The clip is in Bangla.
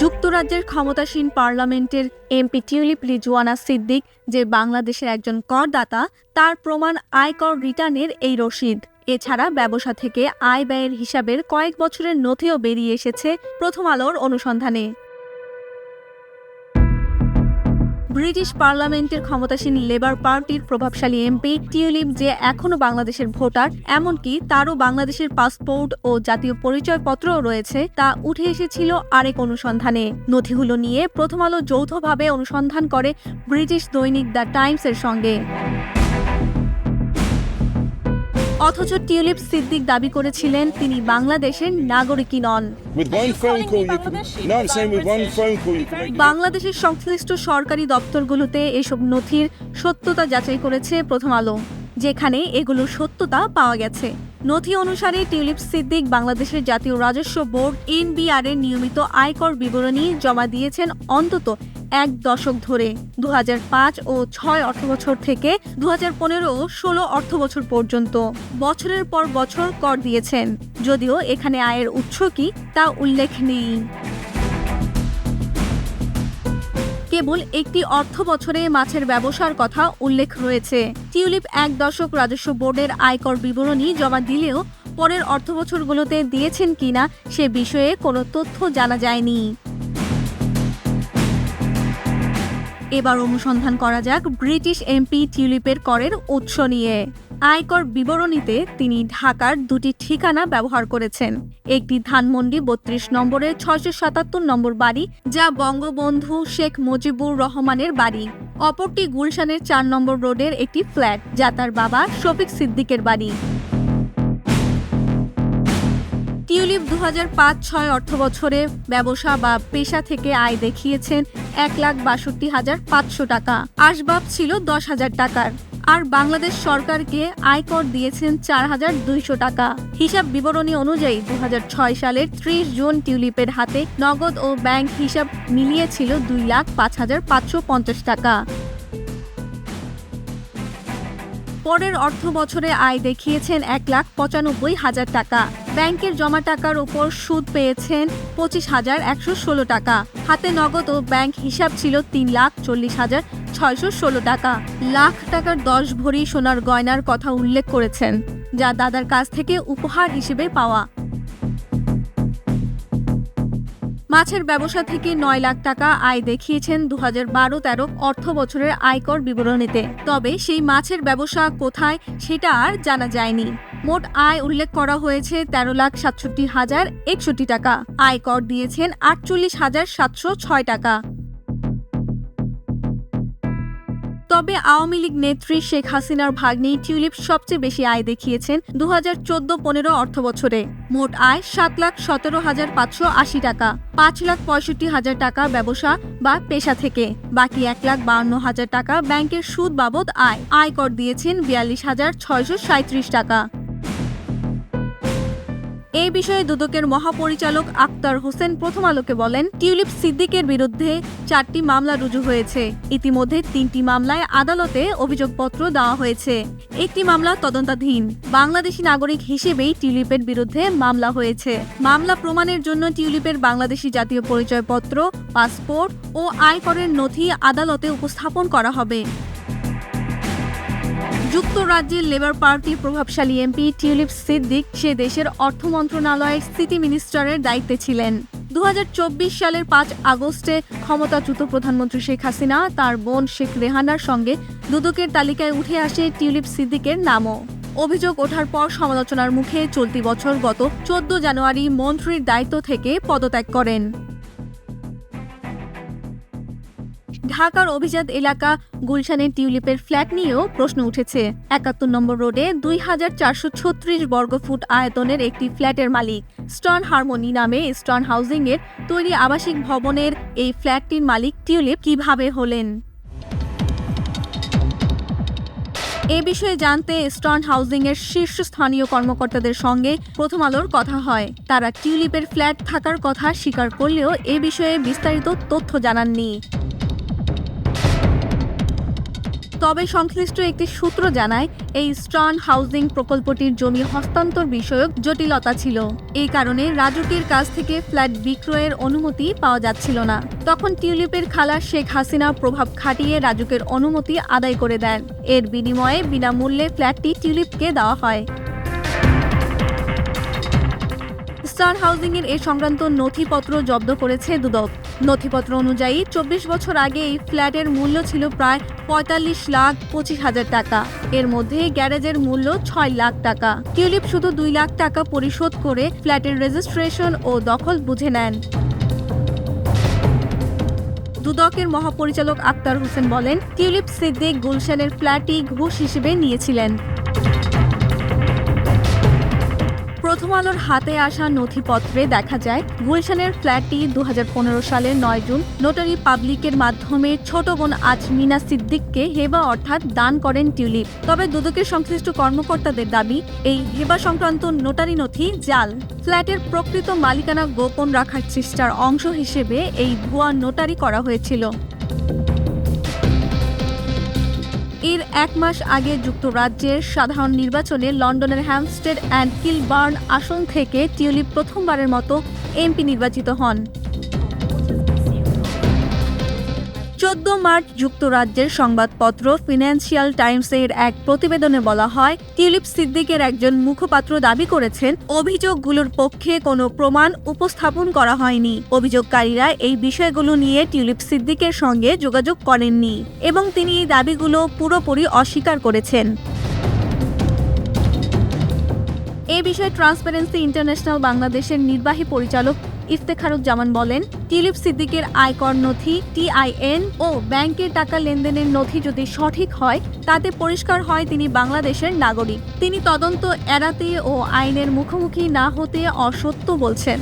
যুক্তরাজ্যের ক্ষমতাসীন পার্লামেন্টের এমপি টিউলিপ রিজওয়ানা সিদ্দিক, যে বাংলাদেশের একজন করদাতা, তার প্রমাণ আয়কর রিটার্নের এই রসিদ। এছাড়া ব্যবসা থেকে আয় ব্যয়ের হিসাবের কয়েক বছরের নথিও বেরিয়ে এসেছে প্রথম আলোর অনুসন্ধানে। ব্রিটিশ পার্লামেন্টের ক্ষমতাসীন লেবার পার্টির প্রভাবশালী এমপি টিউলিপ যে এখনও বাংলাদেশের ভোটার, এমনকি তারও বাংলাদেশের পাসপোর্ট ও জাতীয় পরিচয়পত্র রয়েছে, তা উঠে এসেছিল আরেক অনুসন্ধানে। নথিগুলো নিয়ে প্রথম আলো যৌথভাবে অনুসন্ধান করে ব্রিটিশ দৈনিক দ্য টাইমসের সঙ্গে। অথচ টিউলিপ সিদ্দিক দাবি করেছিলেন তিনি বাংলাদেশের নাগরিকই নন. বাংলাদেশের সংশ্লিষ্ট সরকারি দপ্তরগুলোতে এসব নথির সত্যতা যাচাই করেছে প্রথম আলো যেখানে এগুলোর সত্যতা পাওয়া গেছে নথি অনুসারে টিউলিপ সিদ্দিক বাংলাদেশের জাতীয় রাজস্ব বোর্ড এনবিআর এর নিয়মিত আয়কর বিবরণী জমা দিয়েছেন অন্তত এক দশক ধরে দু হাজার পাঁচ ও ছয় অর্থবছর থেকে দু হাজার পনেরো ও ষোলো অর্থবছর পর্যন্ত। বছরের পর বছর কর দিয়েছেন। যদিও এখানে আয়ের উৎস কি, তা উল্লেখ নেই। কেবল একটি অর্থ বছরে মাছের ব্যবসার কথা উল্লেখ রয়েছে। টিউলিপ এক দশক রাজস্ব বোর্ডের আয়কর বিবরণী জমা দিলেও পরের অর্থ বছরগুলোতে দিয়েছেন কিনা সে বিষয়ে কোনো তথ্য জানা যায়নি। এবার অনুসন্ধান করা যাক ব্রিটিশ এমপি টিউলিপের করের উৎস নিয়ে। আয়কর বিবরণীতে তিনি ঢাকার দুটি ঠিকানা ব্যবহার করেছেন। একটি ধানমন্ডি বত্রিশ নম্বরের ছয়শো সাতাত্তর নম্বর বাড়ি, যা বঙ্গবন্ধু শেখ মুজিবুর রহমানের বাড়ি। অপরটি গুলশানের চার নম্বর রোডের একটি ফ্ল্যাট, যা তার বাবা শফিক সিদ্দিকের বাড়ি। টিউলিপ দু হাজার পাঁচ ছয় অর্থ বছরে ব্যবসা বা পেশা থেকে আয় দেখিয়েছেন এক লাখ বাষট্টি হাজার পাঁচশো টাকা। আসবাব ছিল দশ হাজার টাকার। আর বাংলাদেশ সরকারকে আয়কর দিয়েছেন চার হাজার দুইশো টাকা। হিসাব বিবরণী অনুযায়ী দু ছয় সালের ত্রিশ জুন টিউলিপের হাতে নগদ ও ব্যাংক হিসাব মিলিয়েছিল দুই লাখ পাঁচ হাজার পাঁচশো পঞ্চাশ টাকা। পরের অর্থ বছরে আয় দেখিয়েছেন এক লাখ পঁচানব্বই হাজার টাকা। ব্যাংকের জমা টাকার ওপর সুদ পেয়েছেন পঁচিশ হাজার একশো ষোলো টাকা। হাতে নগদ ও ব্যাংক হিসাব ছিল তিন লাখ চল্লিশ হাজার ছয়শো ষোলো টাকা। লাখ টাকার দশ ভরি সোনার গয়নার কথা উল্লেখ করেছেন, যা দাদার কাছ থেকে উপহার হিসেবে পাওয়া। মাছের ব্যবসা থেকে নয় লাখ টাকা আয় দেখিয়েছেন দু হাজার বারো তেরো অর্থ বছরের আয়কর বিবরণীতে। তবে সেই মাছের ব্যবসা কোথায় সেটা আর জানা যায়নি। মোট আয় উল্লেখ করা হয়েছে তেরো লাখ সাতষট্টি হাজার একষট্টি টাকা। আয়কর দিয়েছেন আটচল্লিশ হাজার সাতশো ছয় টাকা। তবে আওয়ামী লীগ নেত্রী শেখ হাসিনার ভাগ্নি টিউলিপ সবচেয়ে বেশি আয় দেখিয়েছেন দু হাজার চোদ্দ পনেরো অর্থ বছরে মোট আয় সাত লাখ সতেরো হাজার পাঁচশো আশি টাকা। পাঁচ লাখ পঁয়ষট্টি হাজার টাকা ব্যবসা বা পেশা থেকে। বাকি এক লাখ বাউন্ন হাজার টাকা ব্যাংকের সুদ বাবদ আয়। আয়কর দিয়েছেন বিয়াল্লিশ হাজার ছয়শো সাঁত্রিশ টাকা। এই বিষয়ে দুদকের মহাপরিচালক আক্তার হোসেন প্রথম আলোকে বলেন, টিউলিপ সিদ্দিকের বিরুদ্ধে চারটি মামলা রুজু হয়েছে। ইতিমধ্যে তিনটি মামলায় আদালতে অভিযোগপত্র দেওয়া হয়েছে। একটি মামলা তদন্তাধীন। বাংলাদেশি নাগরিক হিসেবেই টিউলিপের বিরুদ্ধে মামলা হয়েছে। মামলা প্রমাণের জন্য টিউলিপের বাংলাদেশি জাতীয় পরিচয়পত্র, পাসপোর্ট ও আয়করের নথি আদালতে উপস্থাপন করা হবে। যুক্তরাজ্যের লেবার পার্টির প্রভাবশালী এমপি টিউলিপ সিদ্দিক সে দেশের অর্থ মন্ত্রণালয়ের সিটি মিনিস্টারের দায়িত্বে ছিলেন। দু হাজার চব্বিশ সালের পাঁচ আগস্টে ক্ষমতাচ্যুত প্রধানমন্ত্রী শেখ হাসিনা, তার বোন শেখ রেহানার সঙ্গে দুদকের তালিকায় উঠে আসে টিউলিপ সিদ্দিকের নামও। অভিযোগ ওঠার পর সমালোচনার মুখে চলতি বছর গত চোদ্দ জানুয়ারি মন্ত্রীর দায়িত্ব থেকে পদত্যাগ করেন। ঢাকার অভিজাত এলাকা গুলশানের টিউলিপের ফ্ল্যাট নিয়েও প্রশ্ন উঠেছে। একাত্তর নম্বর রোডে দুই হাজার চারশো ছত্রিশ বর্গফুট আয়তনের একটি ফ্ল্যাটের মালিক। স্টন হারমোনি নামে স্টন হাউজিং এর তৈরি আবাসিক ভবনের এই ফ্ল্যাটটির মালিক টিউলিপ কীভাবে হলেন? এ বিষয়ে জানতে স্টন হাউজিং এর শীর্ষস্থানীয় কর্মকর্তাদের সঙ্গে প্রথম আলোর কথা হয়। তারা টিউলিপের ফ্ল্যাট থাকার কথা স্বীকার করলেও এ বিষয়ে বিস্তারিত তথ্য জানাননি। তবে সংশ্লিষ্ট একটি সূত্র জানায়, এই স্টার্ন হাউজিং প্রকল্পটির জমি হস্তান্তর বিষয়ক জটিলতা ছিল। এই কারণে রাজুকের কাছ থেকে ফ্ল্যাট বিক্রয়ের অনুমতি পাওয়া যাচ্ছিল না। তখন টিউলিপের খালা শেখ হাসিনা প্রভাব খাটিয়ে রাজুকের অনুমতি আদায় করে দেন। এর বিনিময়ে বিনামূল্যে ফ্ল্যাটটি টিউলিপকে দেওয়া হয়। স্টার হাউজিং এর এ সংক্রান্ত নথিপত্র জব্দ করেছে দুদক। নথিপত্র অনুযায়ী চব্বিশ বছর আগে এই ফ্ল্যাটের মূল্য ছিল প্রায় পঁয়তাল্লিশ লাখ পঁচিশ হাজার টাকা। এর মধ্যে গ্যারেজের মূল্য ছয় লাখ টাকা। টিউলিপ শুধু দুই লাখ টাকা পরিশোধ করে ফ্ল্যাটের রেজিস্ট্রেশন ও দখল বুঝে নেন। দুদকের মহাপরিচালক আক্তার হোসেন বলেন, টিউলিপ সিদ্দিক গুলশানের ফ্ল্যাটটি ঘুষ হিসেবে নিয়েছিলেন। প্রথম আলোর হাতে আসা নথিপত্রে দেখা যায়, গুলশানের ফ্ল্যাটটি দু সালের নয় জুন নোটারি পাবলিকের মাধ্যমে ছোট বোন আজমিনা সিদ্দিককে হেবা অর্থাৎ দান করেন টিউলিপ। তবে দুদকের সংশ্লিষ্ট কর্মকর্তাদের দাবি, এই হেবা সংক্রান্ত নোটারি নথি জাল। ফ্ল্যাটের প্রকৃত মালিকানা গোপন রাখার চেষ্টার অংশ হিসেবে এই ভুয়া নোটারি করা হয়েছিল। এর এক মাস আগে যুক্তরাজ্যের সাধারণ নির্বাচনে লন্ডনের হ্যামস্টেড অ্যান্ড কিলবার্ন আসন থেকে টিউলিপ প্রথমবারের মতো এমপি নির্বাচিত হন। চোদ্দ মার্চ যুক্তরাজ্যের সংবাদপত্র ফিনান্সিয়াল টাইমসের এক প্রতিবেদনে বলা হয় টিউলিপ সিদ্দিকের একজন মুখপাত্র দাবি করেছেন, অভিযোগগুলোর পক্ষে কোনো প্রমাণ উপস্থাপন করা হয়নি। অভিযোগকারীরা এই বিষয়গুলো নিয়ে টিউলিপ সিদ্দিকের সঙ্গে যোগাযোগ করেননি এবং তিনি এই দাবিগুলো পুরোপুরি অস্বীকার করেছেন। এ বিষয়ে ট্রান্সপারেন্সি ইন্টারন্যাশনাল বাংলাদেশের নির্বাহী পরিচালক ইফতেখারুজ্জামান বলেন, টিলিপ সিদ্দিকের আয়কর নথি, টিআইএন ও ব্যাংকের টাকা লেনদেনের নথি যদি সঠিক হয়, তাতে পরিষ্কার হয় তিনি বাংলাদেশের নাগরিক। তিনি তদন্ত এড়াতে ও আইনের মুখোমুখি না হতে অসত্য বলছেন।